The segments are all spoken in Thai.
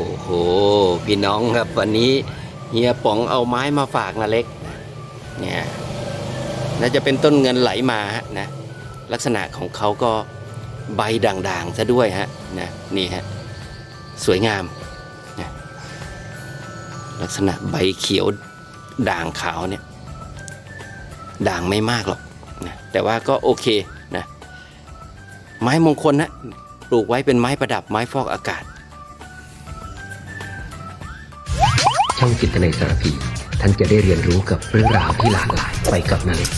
โอ้โห พี่น้องครับวันนี้เฮียป๋องเอาไม้มาฝากนะเล็กเนี่ยน่าจะเป็นต้นเงินไหลมาฮะนะลักษณะของเขาก็ใบด่างๆซะด้วยฮะนะนี่ฮะสวยงามนะลักษณะใบเขียวด่างขาวเนี่ยด่างไม่มากหรอกนะแต่ว่าก็โอเคนะไม้มงคลนะปลูกไว้เป็นไม้ประดับไม้ฟอกอากาศ ช่องจิตนาสารพี ท่านจะได้เรียนรู้กับเรื่องราวที่หลากหลายไปกับนาเล็ก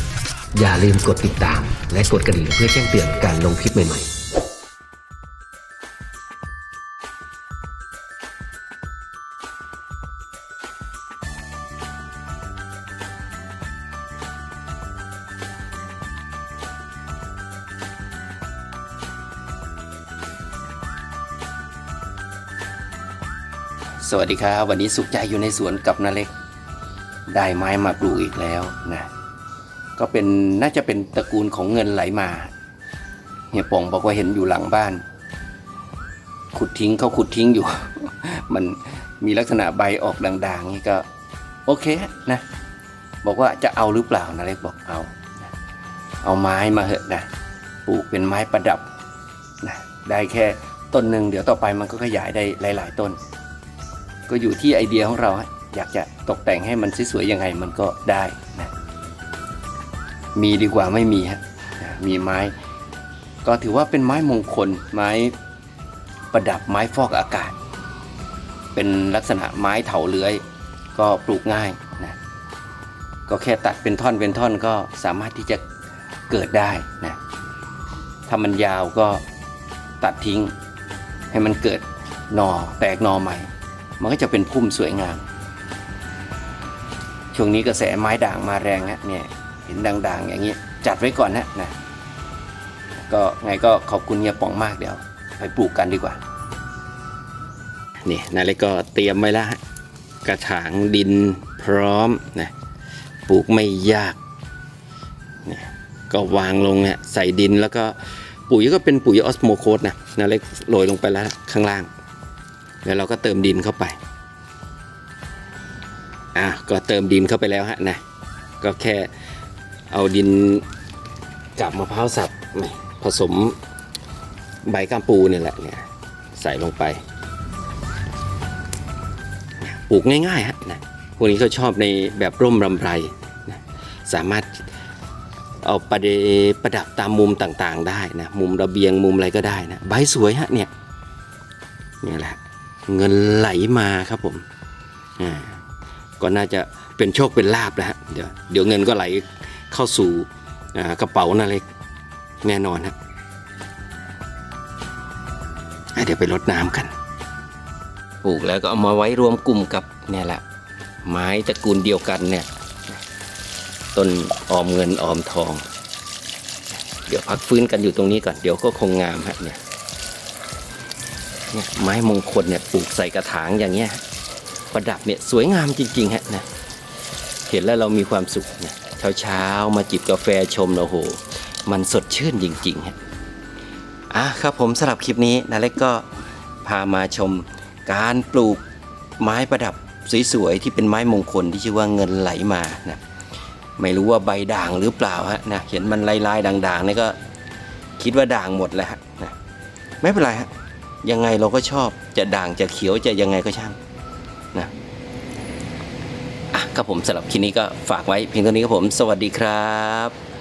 อย่าลืมกดติดตาม และกดกระดิ่งเพื่อแจ้งเตือนการลงคลิปใหม่ๆ สวัสดีครับ วันนี้สุขใจอยู่ในสวนกับนาเล็ก ได้ไม้มาปลูกอีกแล้วนะก็เป็นน่าจะเป็นตระกูลของเงินไหลมาเฮียป่องบอกว่าเห็นอยู่หลังบ้าน ขุดทิ้งเขาขุดทิ้งอยู่ มันมีลักษณะใบออกด่างๆนี่ก็ โอเคนะ บอกว่าจะเอาหรือเปล่านาเล็กบอกเอา เอาไม้มาเหอะนะปลูกเป็นไม้ประดับนะได้แค่ต้นหนึ่งเดี๋ยวต่อไปมันก็ขยายได้หลาย ๆ ต้น ก็อยู่ที่ไอเดียของเราฮะอยากจะตกแต่งให้มันสวยๆยังไงมันก็ได้นะมีดีกว่าไม่มีฮะมีไม้ ก็ถือว่าเป็นไม้มงคล ไม้ประดับไม้ฟอกอากาศ เป็นลักษณะไม้เถาเลื้อย ก็ปลูกง่ายนะก็แค่ตัดเป็นท่อนเป็นท่อนก็สามารถที่จะเกิดได้นะถ้ามันยาวก็ตัดทิ้งให้มันเกิดหนอแตกหน่อใหม่ มันก็จะเป็นพุ่มสวยงาม ช่วงนี้กระแสไม้ด่างมาแรงฮะเนี่ยเห็นด่างๆ อย่างนี้จัดไว้ก่อนนะนะก็ไงก็ขอบคุณเฮียป๋องมากเดี๋ยว ไปปลูกกันดีกว่านี่นาเล็กก็เตรียมไว้แล้วกระถางดินพร้อมนะปลูกไม่ยากเนี่ยก็วางลงเนี่ยใส่ดินแล้วก็ปุ๋ยก็เป็นปุ๋ยออสโมโคสนะนาเล็กโรยลงไปแล้วข้างล่าง แล้วเราก็เติมดินเข้าไป อะก็เติมดินเข้าไปแล้วฮะนะ ก็แค่เอาดินกับมะพร้าวสับผสมใบกามปูเนี่ยแหละเนี่ยใส่ลงไป ปลูกง่ายๆฮะนะพวกนี้เขาชอบในแบบร่มรำไรนะสามารถเอาประเดประดับตามมุมต่างๆได้นะ มุมระเบียงมุมอะไรก็ได้นะ ใบสวยฮะเนี่ยนี่แหละ เงินไหลมาครับผมอ่าก็น่าจะเป็นโชคเป็นลาบนะฮะเดี๋ยวเดี๋ยวเงินก็ไหลเข้าสู่กระเป๋านาเล็กแน่นอนฮะอะเดี๋ยวไปรดน้ำกันปลูกแล้วก็เอามาไว้รวมกลุ่มกับเนี่ยแหละ ไม้ตระกูลเดียวกันเนี่ยต้นออมเงินออมทอง เดี๋ยวพักฟื้นกันอยู่ตรงนี้ก่อน เดี๋ยวก็คงงามฮะเนี่ย เนี่ยไม้มงคลเนี่ยปลูกใส่กระถางอย่างเงี้ยประดับเนี่ยสวยงามจริงๆฮะนะเห็นแล้วเรามีความสุขนะเช้าเช้าๆมาจิบกาแฟชมเราโห มันสดชื่นจริงๆฮะอะครับผมสำหรับคลิปนี้นาเล็กก็พามาชมการปลูกไม้ประดับสวยๆที่เป็นไม้มงคลที่ชื่อว่าเงินไหลมานะไม่รู้ว่าใบด่างหรือเปล่าฮะนะเห็นมันลายๆด่างๆนี่ก็คิดว่าด่างหมดแล้วฮะนะไม่เป็นไรฮะ ยังไงเราก็ชอบจะด่างจะเขียวจะยังไงก็ช่างนะอะครับผมสำหรับคลิปนี้ก็ฝากไว้เพียงเท่านี้ครับผม สวัสดีครับ